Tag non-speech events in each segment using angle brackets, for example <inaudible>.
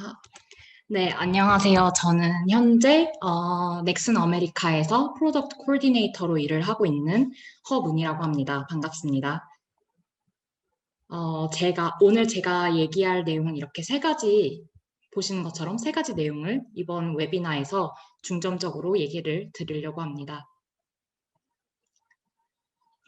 아, 네, 안녕하세요. 저는 현재 어, 넥슨 아메리카에서 프로덕트 코디네이터로 일을 하고 있는 허문이라고 합니다. 반갑습니다. 어, 제가 오늘 제가 얘기할 내용은 이렇게 세 가지 보시는 것처럼 세 가지 내용을 이번 웨비나에서 중점적으로 얘기를 드리려고 합니다.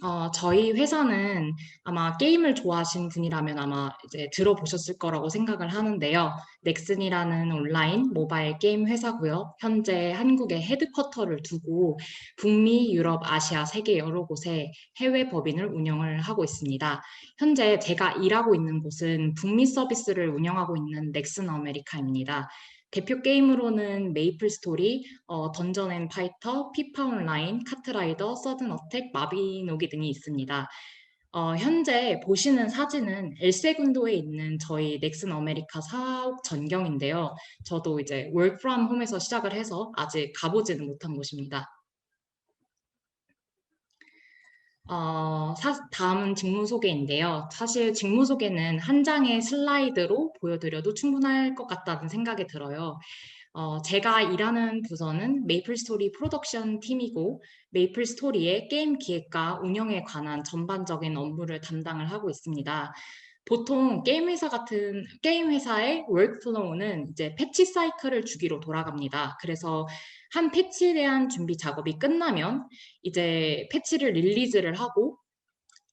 어, 저희 회사는 아마 게임을 좋아하시는 분이라면 아마 이제 들어보셨을 거라고 생각을 하는데요. 넥슨이라는 온라인 모바일 게임 회사고요. 현재 한국에 헤드쿼터를 두고 북미, 유럽, 아시아 세계 여러 곳에 해외 법인을 운영을 하고 있습니다. 현재 제가 일하고 있는 곳은 북미 서비스를 운영하고 있는 넥슨 아메리카입니다. 대표 게임으로는 메이플 스토리, 어, 던전 앤 파이터, 피파 온라인, 카트라이더, 서든 어택, 마비노기 등이 있습니다. 어, 현재 보시는 사진은 엘세군도에 있는 저희 넥슨 아메리카 사옥 전경인데요. 저도 이제 월크 프롬 홈에서 시작을 해서 아직 가보지는 못한 곳입니다. 어, 사, 다음은 직무 소개인데요. 사실 직무 소개는 한 장의 슬라이드로 보여드려도 충분할 것 같다는 생각이 들어요. 어, 제가 일하는 부서는 메이플 스토리 프로덕션 팀이고 메이플 스토리의 게임 기획과 운영에 관한 전반적인 업무를 담당을 하고 있습니다. 보통 게임 회사 같은 게임 회사의 월크플로우는 이제 패치 사이클을 주기로 돌아갑니다. 그래서 한 패치에 대한 준비 작업이 끝나면 이제 패치를 릴리즈를 하고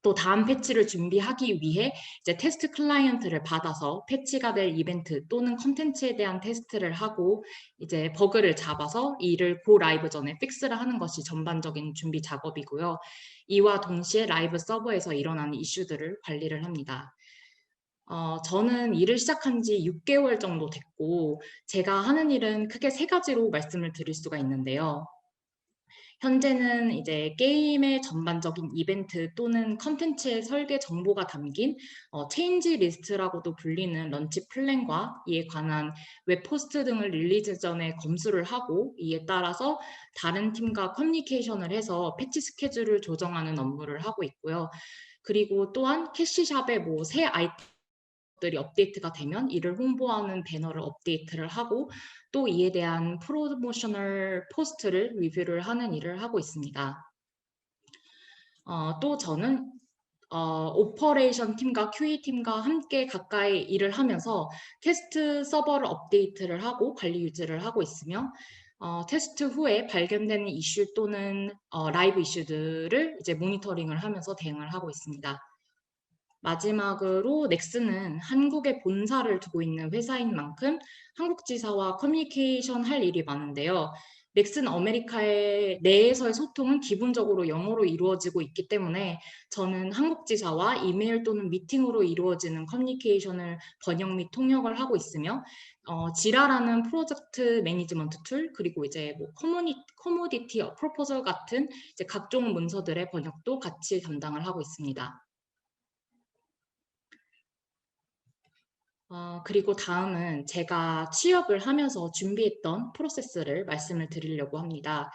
또 다음 패치를 준비하기 위해 이제 테스트 클라이언트를 받아서 패치가 될 이벤트 또는 컨텐츠에 대한 테스트를 하고 이제 버그를 잡아서 이를 고 라이브 전에 픽스를 하는 것이 전반적인 준비 작업이고요. 이와 동시에 라이브 서버에서 일어나는 이슈들을 관리를 합니다. 어, 저는 일을 시작한 지 6개월 정도 됐고, 제가 하는 일은 크게 세 가지로 말씀을 드릴 수가 있는데요. 현재는 이제 게임의 전반적인 이벤트 또는 컨텐츠의 설계 정보가 담긴 어, 체인지 리스트라고도 불리는 런치 플랜과 이에 관한 웹포스트 등을 릴리즈 전에 검수를 하고 이에 따라서 다른 팀과 커뮤니케이션을 해서 패치 스케줄을 조정하는 업무를 하고 있고요. 그리고 또한 캐시샵의 뭐 새 아이템 들이 업데이트가 되면 이를 홍보하는 배너를 업데이트를 하고 또 이에 대한 프로모셔널 포스트를 리뷰를 하는 일을 하고 있습니다. 어, 또 저는 어, 오퍼레이션 팀과 QA 팀과 함께 가까이 일을 하면서 테스트 서버를 업데이트를 하고 관리 유지를 하고 있으며 어, 테스트 후에 발견되는 이슈 또는 어, 라이브 이슈들을 이제 모니터링을 하면서 대응을 하고 있습니다. 마지막으로 넥슨은 한국에 본사를 두고 있는 회사인 만큼 한국 지사와 커뮤니케이션 할 일이 많은데요. 넥슨 아메리카의 내에서의 소통은 기본적으로 영어로 이루어지고 있기 때문에 저는 한국 지사와 이메일 또는 미팅으로 이루어지는 커뮤니케이션을 번역 및 통역을 하고 있으며 어, 지라라는 프로젝트 매니지먼트 툴 그리고 이제 뭐 커뮤니, 커뮤디티 프로포절 같은 이제 각종 문서들의 번역도 같이 담당을 하고 있습니다. 어, 그리고 다음은 제가 취업을 하면서 준비했던 프로세스를 말씀을 드리려고 합니다.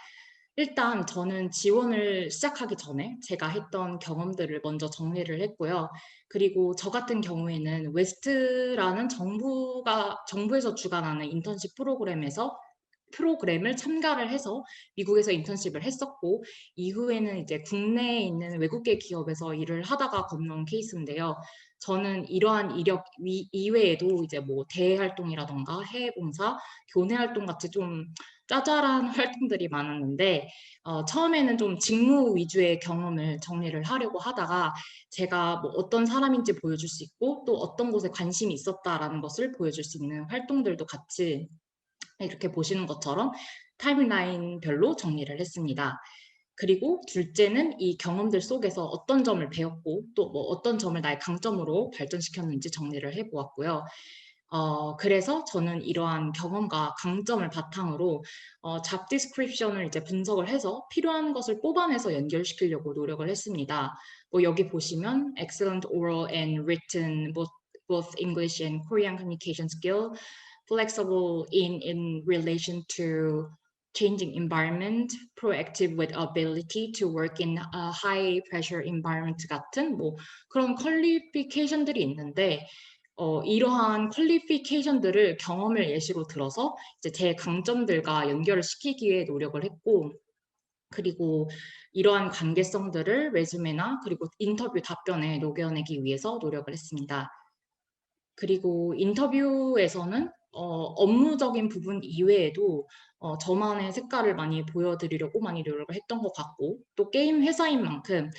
일단 저는 지원을 시작하기 전에 제가 했던 경험들을 먼저 정리를 했고요. 그리고 저 같은 경우에는 웨스트라는 정부가 정부에서 주관하는 인턴십 프로그램에서 프로그램을 참가를 해서 미국에서 인턴십을 했었고 이후에는 이제 국내에 있는 외국계 기업에서 일을 하다가 건너온 케이스인데요. 저는 이러한 이력 이외에도 이제 뭐 대외 활동이라던가 해외 봉사, 교내 활동 같이 좀 짜잘한 <laughs> 활동들이 많았는데 어, 처음에는 좀 직무 위주의 경험을 정리를 하려고 하다가 제가 뭐 어떤 사람인지 보여줄 수 있고 또 어떤 곳에 관심이 있었다라는 것을 보여줄 수 있는 활동들도 같이 이렇게 보시는 것처럼 타임라인별로 정리를 했습니다. 그리고 둘째는 이 경험들 속에서 어떤 점을 배웠고 또 뭐 어떤 점을 나의 강점으로 발전시켰는지 정리를 해보았고요. 어, 그래서 저는 이러한 경험과 강점을 바탕으로 어, 잡 디스크립션을 이제 분석을 해서 필요한 것을 뽑아내서 연결시키려고 노력을 했습니다. 뭐 여기 보시면 excellent oral and written both, both English and Korean communication skill, flexible in in relation to changing environment, proactive with ability to work in a high pressure environment 같은 뭐 그런 퀄리피케이션들이 있는데 어, 이러한 퀄리피케이션들을 경험을 예시로 들어서 이제 제 강점들과 연결을 시키기 위해 노력을 했고 그리고 이러한 관계성들을 레즈메나 그리고 인터뷰 답변에 녹여내기 위해서 노력을 했습니다. 그리고 인터뷰에서는 어, 업무적인 부분 이외에도 어, 저만의 색깔을 많이 보여드리려고 많이 노력을 했던 것 같고 또 게임 회사인 만큼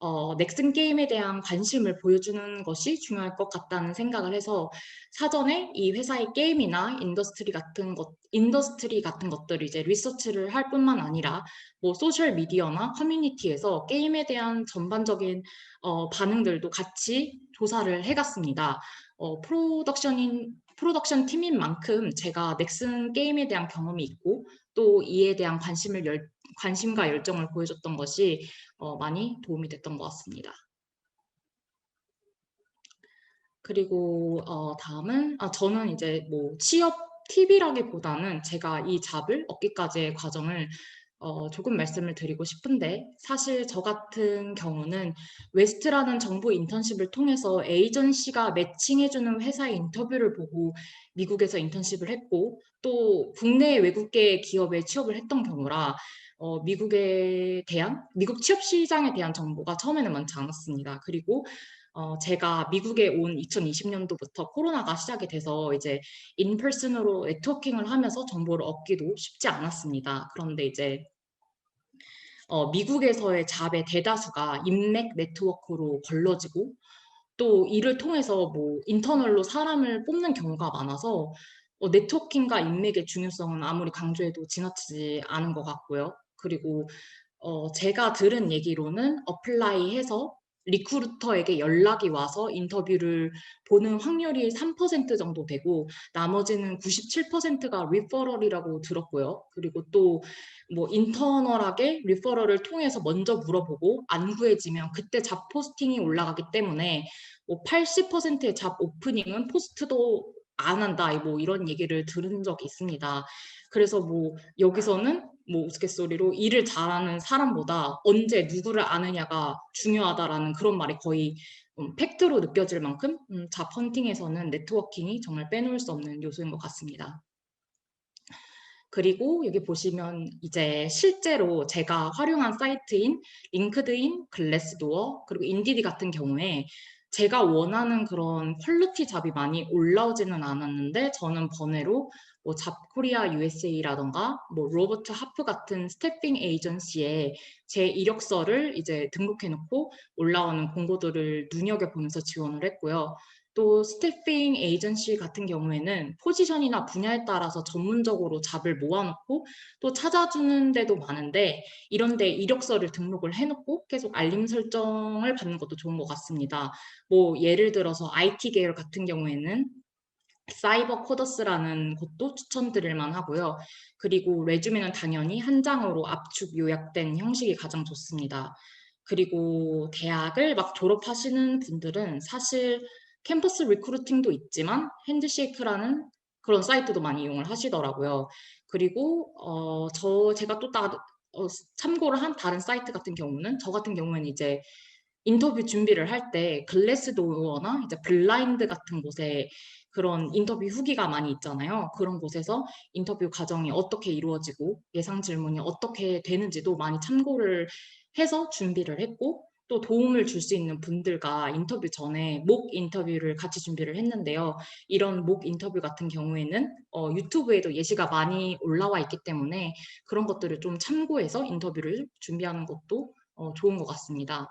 어, 넥슨 게임에 대한 관심을 보여주는 것이 중요할 것 같다는 생각을 해서 사전에 이 회사의 게임이나 인더스트리 같은 것, 인더스트리 같은 것들을 이제 리서치를 할 뿐만 아니라 뭐 소셜 미디어나 커뮤니티에서 게임에 대한 전반적인 어, 반응들도 같이 조사를 해갔습니다. 어, 프로덕션인 프로덕션 팀인 만큼 제가 넥슨 게임에 대한 경험이 있고 또 이에 대한 관심을 열, 관심과 열정을 보여줬던 것이 어, 많이 도움이 됐던 것 같습니다. 그리고 어, 다음은 아, 저는 이제 뭐 취업 팁이라기보다는 제가 이 잡을 얻기까지의 과정을 어, 조금 말씀을 드리고 싶은데 사실 저 같은 경우는 웨스트라는 정부 인턴십을 통해서 에이전시가 매칭해주는 회사의 인터뷰를 보고 미국에서 인턴십을 했고 또 국내 외국계 기업에 취업을 했던 경우라 어, 미국에 대한 미국 취업 시장에 대한 정보가 처음에는 많지 않았습니다. 그리고 어, 제가 미국에 온 2020년도부터 코로나가 시작이 돼서 이제 인펄슨으로 네트워킹을 하면서 정보를 얻기도 쉽지 않았습니다. 그런데 이제 어, 미국에서의 잡의 대다수가 인맥 네트워크로 걸러지고 또 이를 통해서 뭐 인터널로 사람을 뽑는 경우가 많아서 어, 네트워킹과 인맥의 중요성은 아무리 강조해도 지나치지 않은 것 같고요. 그리고 어, 제가 들은 얘기로는 어플라이해서 리크루터에게 연락이 와서 인터뷰를 보는 확률이 3% 정도 되고 나머지는 97%가 리퍼럴이라고 들었고요. 그리고 또 뭐 인터널하게 리퍼럴을 통해서 먼저 물어보고 안 구해지면 그때 잡 포스팅이 올라가기 때문에 뭐 80%의 잡 오프닝은 포스트도 안 한다. 뭐 이런 얘기를 들은 적이 있습니다. 그래서 뭐 여기서는 뭐 우스갯소리로 일을 잘하는 사람보다 언제 누구를 아느냐가 중요하다라는 그런 말이 거의 음, 팩트로 느껴질 만큼 음, 잡 헌팅에서는 네트워킹이 정말 빼놓을 수 없는 요소인 것 같습니다. 그리고 여기 보시면 이제 실제로 제가 활용한 사이트인 링크드인, 글래스도어, 그리고 인디디 같은 경우에 제가 원하는 그런 퀄리티 잡이 많이 올라오지는 않았는데 저는 번외로 뭐 잡코리아 USA라던가 뭐 로버트 하프 같은 스태핑 에이전시에 제 이력서를 이제 등록해 놓고 올라오는 공고들을 눈여겨보면서 지원을 했고요. 또 스태핑 에이전시 같은 경우에는 포지션이나 분야에 따라서 전문적으로 잡을 모아놓고 또 찾아주는 데도 많은데 이런 데 이력서를 등록을 해놓고 계속 알림 설정을 받는 것도 좋은 것 같습니다. 뭐 예를 들어서 IT 계열 같은 경우에는 사이버 코더스라는 곳도 추천드릴 만하고요. 그리고 레주메는 당연히 한 장으로 압축 요약된 형식이 가장 좋습니다. 그리고 대학을 막 졸업하시는 분들은 사실 캠퍼스 리크루팅도 있지만 핸드쉐이크라는 그런 사이트도 많이 이용을 하시더라고요. 그리고 어, 저 제가 또 따, 어, 참고를 한 다른 사이트 같은 경우는 저 같은 경우에는 이제 인터뷰 준비를 할 때 글래스도어나 이제 블라인드 같은 곳에 그런 인터뷰 후기가 많이 있잖아요. 그런 곳에서 인터뷰 과정이 어떻게 이루어지고 예상 질문이 어떻게 되는지도 많이 참고를 해서 준비를 했고 또 도움을 줄 수 있는 분들과 인터뷰 전에 목 인터뷰를 같이 준비를 했는데요. 이런 목 인터뷰 같은 경우에는 어, 유튜브에도 예시가 많이 올라와 있기 때문에 그런 것들을 좀 참고해서 인터뷰를 준비하는 것도 어, 좋은 것 같습니다.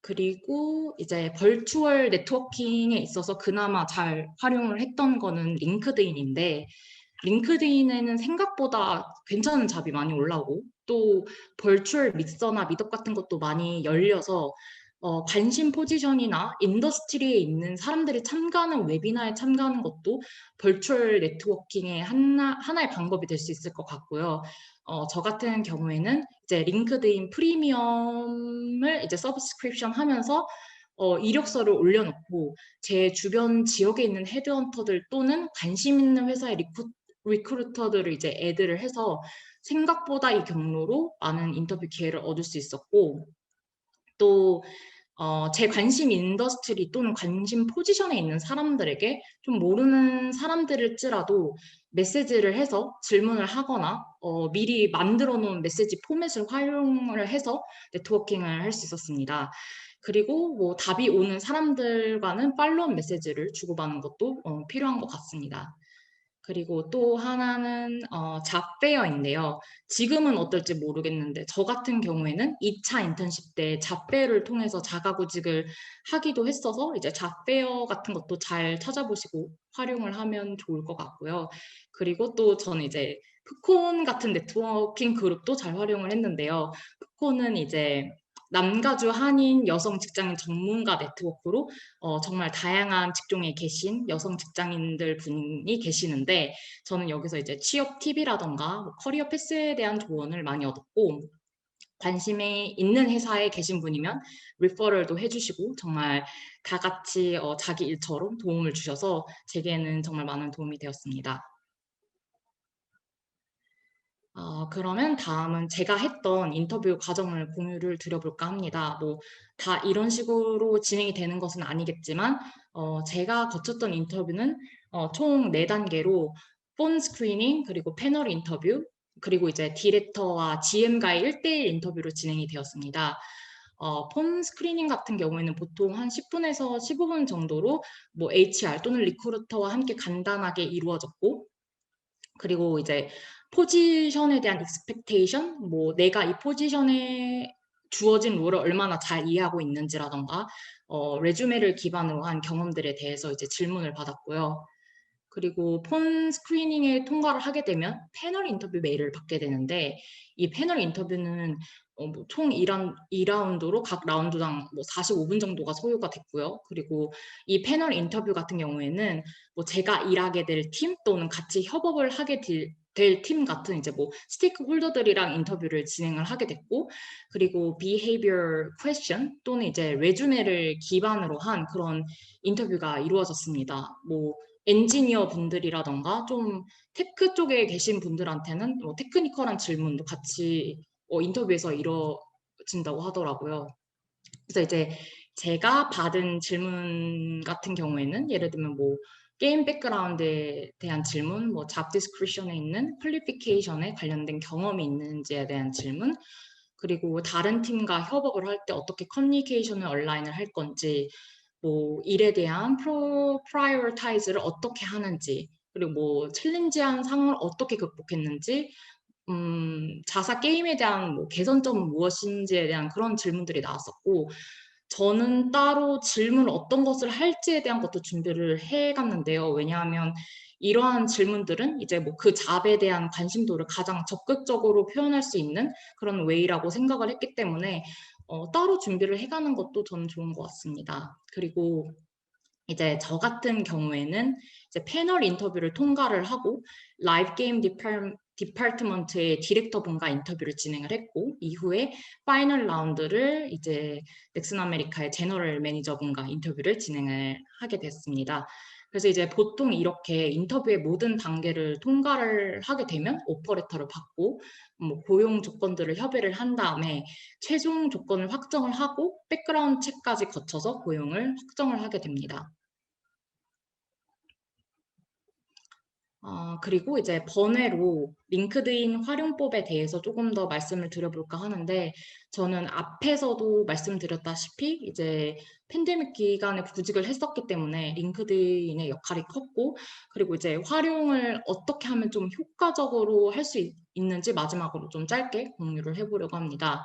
그리고 이제 벌추얼 네트워킹에 있어서 그나마 잘 활용을 했던 거는 링크드인인데 링크드인에는 생각보다 괜찮은 잡이 많이 올라오고 또 벌추얼 믹서나 미덕 같은 것도 많이 열려서 어, 관심 포지션이나 인더스트리에 있는 사람들이 참가하는 웨비나에 참가하는 것도 벌추얼 네트워킹의 하나, 하나의 방법이 될 수 있을 것 같고요. 어, 저 같은 경우에는 이제 링크드인 프리미엄을 이제 서브스크립션 하면서 어, 이력서를 올려놓고 제 주변 지역에 있는 헤드헌터들 또는 관심 있는 회사의 리쿠, 리크루터들을 이제 애드를 해서 생각보다 이 경로로 많은 인터뷰 기회를 얻을 수 있었고 또 어, 제 관심 인더스트리 또는 관심 포지션에 있는 사람들에게 좀 모르는 사람들일지라도 메시지를 해서 질문을 하거나 어, 미리 만들어 놓은 메시지 포맷을 활용을 해서 네트워킹을 할 수 있었습니다. 그리고 뭐 답이 오는 사람들과는 팔로우 메시지를 주고받는 것도 어, 필요한 것 같습니다. 그리고 또 하나는 어, 잡페어인데요. 지금은 어떨지 모르겠는데 저 같은 경우에는 2차 인턴십 때 잡페어를 통해서 자가구직을 하기도 했어서 이제 잡페어 같은 것도 잘 찾아보시고 활용을 하면 좋을 것 같고요. 그리고 또 저는 이제 푸콘 같은 네트워킹 그룹도 잘 활용을 했는데요. 푸콘은 이제 남가주 한인 여성 직장인 전문가 네트워크로 어, 정말 다양한 직종에 계신 여성 직장인들 분이 계시는데 저는 여기서 이제 취업 팁이라던가 뭐 커리어 패스에 대한 조언을 많이 얻었고 관심이 있는 회사에 계신 분이면 리퍼럴도 해주시고 정말 다 같이 어, 자기 일처럼 도움을 주셔서 제게는 정말 많은 도움이 되었습니다. 어, 그러면 다음은 제가 했던 인터뷰 과정을 공유를 드려볼까 합니다. 뭐, 다 이런 식으로 진행이 되는 것은 아니겠지만, 어, 제가 거쳤던 인터뷰는 어, 총 4단계로 폰 스크리닝, 그리고 패널 인터뷰, 그리고 이제 디렉터와 GM과의 1대1 인터뷰로 진행이 되었습니다. 어, 폰 스크리닝 같은 경우에는 보통 한 10분에서 15분 정도로 뭐 HR 또는 리크루터와 함께 간단하게 이루어졌고, 그리고 이제 포지션에 대한 익스펙테이션, 뭐 내가 이 포지션에 주어진 롤을 얼마나 잘 이해하고 있는지라던가 어, 레주메를 기반으로 한 경험들에 대해서 이제 질문을 받았고요. 그리고 폰 스크리닝에 통과를 하게 되면 패널 인터뷰 메일을 받게 되는데 이 패널 인터뷰는 어, 뭐 총 2라운, 2라운드로 각 라운드당 뭐 45분 정도가 소요가 됐고요. 그리고 이 패널 인터뷰 같은 경우에는 뭐 제가 일하게 될 팀 또는 같이 협업을 하게 될 될 팀 같은 이제 뭐 스테이크 홀더들이랑 인터뷰를 진행을 하게 됐고 그리고 behavior question 또는 이제 레주메를 기반으로 한 그런 인터뷰가 이루어졌습니다. 뭐 엔지니어 분들이라던가 좀 테크 쪽에 계신 분들한테는 뭐 테크니컬한 질문도 같이 어, 인터뷰에서 이루어진다고 하더라고요. 그래서 이제 제가 받은 질문 같은 경우에는 예를 들면 뭐 게임 백그라운드에 대한 질문, 뭐 잡 디스크리션에 있는 퀄리피케이션에 관련된 경험이 있는지에 대한 질문, 그리고 다른 팀과 협업을 할 때 어떻게 커뮤니케이션을 얼라인을 할 건지, 뭐 일에 대한 프로 프라이어타이즈를 어떻게 하는지, 그리고 뭐 챌린지한 상황을 어떻게 극복했는지, 음, 자사 게임에 대한 뭐 개선점은 무엇인지에 대한 그런 질문들이 나왔었고, 저는 따로 질문 어떤 것을 할지에 대한 것도 준비를 해 갔는데요. 왜냐하면 이러한 질문들은 이제 뭐 그 잡에 대한 관심도를 가장 적극적으로 표현할 수 있는 그런 웨이라고 생각을 했기 때문에 어, 따로 준비를 해가는 것도 저는 좋은 것 같습니다. 그리고 이제 저 같은 경우에는 이제 패널 인터뷰를 통과를 하고 라이브 게임 디 파트먼트의 디렉터분과 인터뷰를 진행을 했고 이후에 파이널 라운드를 이제 넥슨 아메리카의 제너럴 매니저분과 인터뷰를 진행을 하게 됐습니다. 그래서 이제 보통 이렇게 인터뷰의 모든 단계를 통과를 하게 되면 오퍼레터를 받고 뭐 고용 조건들을 협의를 한 다음에 최종 조건을 확정을 하고 백그라운드 체크까지 거쳐서 고용을 확정을 하게 됩니다. 아, 그리고 이제 번외로 링크드인 활용법에 대해서 조금 더 말씀을 드려볼까 하는데 저는 앞에서도 말씀드렸다시피 이제 팬데믹 기간에 구직을 했었기 때문에 링크드인의 역할이 컸고 그리고 이제 활용을 어떻게 하면 좀 효과적으로 할 수 있는지 마지막으로 좀 짧게 공유를 해보려고 합니다.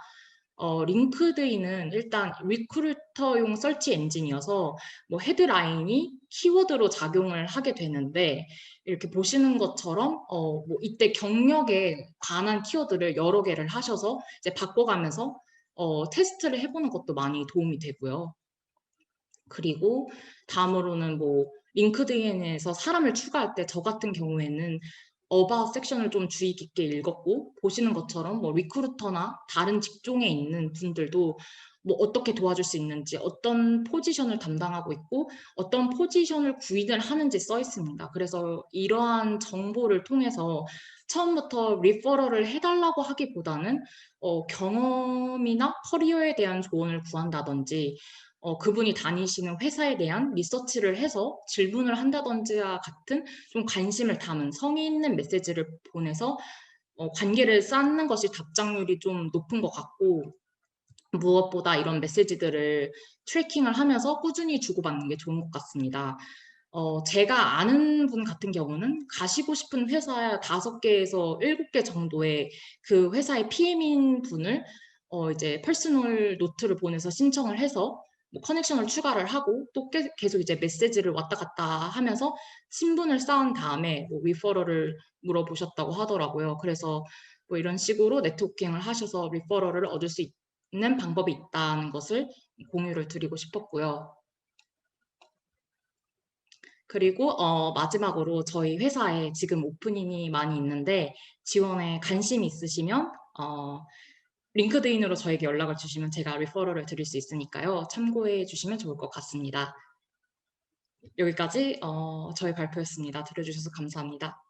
어, 링크드인은 일단 리크루터용 설치 엔진이어서 뭐 헤드라인이 키워드로 작용을 하게 되는데 이렇게 보시는 것처럼 어, 뭐 이때 경력에 관한 키워드를 여러 개를 하셔서 이제 바꿔가면서 어, 테스트를 해보는 것도 많이 도움이 되고요. 그리고 다음으로는 뭐 링크드인에서 사람을 추가할 때 저 같은 경우에는 어바웃 섹션을 좀 주의 깊게 읽었고 보시는 것처럼 뭐 리크루터나 다른 직종에 있는 분들도 뭐 어떻게 도와줄 수 있는지, 어떤 포지션을 담당하고 있고 어떤 포지션을 구인을 하는지 써 있습니다. 그래서 이러한 정보를 통해서 처음부터 리퍼럴을 해달라고 하기보다는 어, 경험이나 커리어에 대한 조언을 구한다든지 어, 그분이 다니시는 회사에 대한 리서치를 해서 질문을 한다든지와 같은 좀 관심을 담은 성의 있는 메시지를 보내서 어, 관계를 쌓는 것이 답장률이 좀 높은 것 같고 무엇보다 이런 메시지들을 트래킹을 하면서 꾸준히 주고받는 게 좋은 것 같습니다. 어, 제가 아는 분 같은 경우는 가시고 싶은 회사 다섯 개에서 일곱 개 정도의 그 회사의 PM인 분을 어, 이제 퍼스널 노트를 보내서 신청을 해서 뭐 커넥션을 추가를 하고 또 계속 이제 메시지를 왔다 갔다 하면서 친분을 쌓은 다음에 뭐 리퍼럴을 물어보셨다고 하더라고요. 그래서 뭐 이런 식으로 네트워킹을 하셔서 리퍼럴을 얻을 수 있는 방법이 있다는 것을 공유를 드리고 싶었고요. 그리고 어, 마지막으로 저희 회사에 지금 오프닝이 많이 있는데 지원에 관심 있으시면 어, 링크드인으로 저에게 연락을 주시면 제가 리퍼럴을 드릴 수 있으니까요. 참고해 주시면 좋을 것 같습니다. 여기까지 어, 저희 발표였습니다. 들어주셔서 감사합니다.